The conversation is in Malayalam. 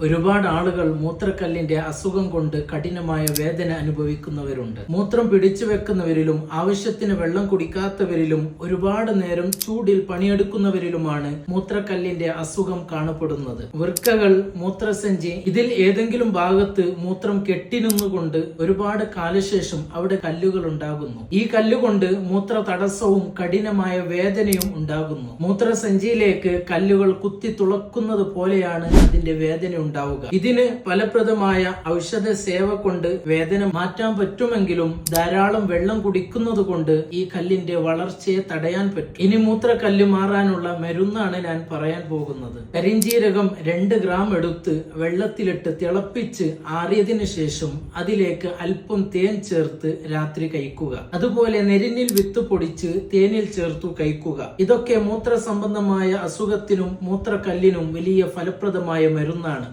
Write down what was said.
ഒരുപാട് ആളുകൾ മൂത്രക്കല്ലിന്റെ അസുഖം കൊണ്ട് കഠിനമായ വേദന അനുഭവിക്കുന്നവരുണ്ട്. മൂത്രം പിടിച്ചു വെക്കുന്നവരിലും ആവശ്യത്തിന് വെള്ളം കുടിക്കാത്തവരിലും ഒരുപാട് നേരം ചൂടിൽ പണിയെടുക്കുന്നവരിലുമാണ് മൂത്രക്കല്ലിന്റെ അസുഖം കാണപ്പെടുന്നത്. വൃക്കകൾ മൂത്രസഞ്ചി ഇതിൽ ഏതെങ്കിലും ഭാഗത്ത് മൂത്രം കെട്ടിനിന്നുകൊണ്ട് ഒരുപാട് കാലശേഷം അവിടെ കല്ലുകൾ ഉണ്ടാകുന്നു. ഈ കല്ലുകൊണ്ട് മൂത്ര തടസ്സവും കഠിനമായ വേദനയും ഉണ്ടാകുന്നു. മൂത്രസഞ്ചിയിലേക്ക് കല്ലുകൾ കുത്തി തുളക്കുന്നത് പോലെയാണ് അതിന്റെ വേദന ഉണ്ടാവുക. ഇതിന് ഫലപ്രദമായ ഔഷധ സേവ കൊണ്ട് വേദന മാറ്റാൻ പറ്റുമെങ്കിലും ധാരാളം വെള്ളം കുടിക്കുന്നത് കൊണ്ട് ഈ കല്ലിന്റെ വളർച്ചയെ തടയാൻ പറ്റും. ഇനി മൂത്രക്കല്ല് മാറാനുള്ള മരുന്നാണ് ഞാൻ പറയാൻ പോകുന്നത്. കരിഞ്ചീരകം രണ്ട് ഗ്രാം എടുത്ത് വെള്ളത്തിലിട്ട് തിളപ്പിച്ച് ആറിയതിനു ശേഷം അതിലേക്ക് അല്പം തേൻ ചേർത്ത് രാത്രി കഴിക്കുക. അതുപോലെ നെരിഞ്ഞിൽ വിത്ത് പൊടിച്ച് തേനിൽ ചേർത്തു കഴിക്കുക. ഇതൊക്കെ മൂത്ര സംബന്ധമായ അസുഖത്തിനും മൂത്രക്കല്ലിനും വലിയ ഫലപ്രദമായ മരുന്നാണ്.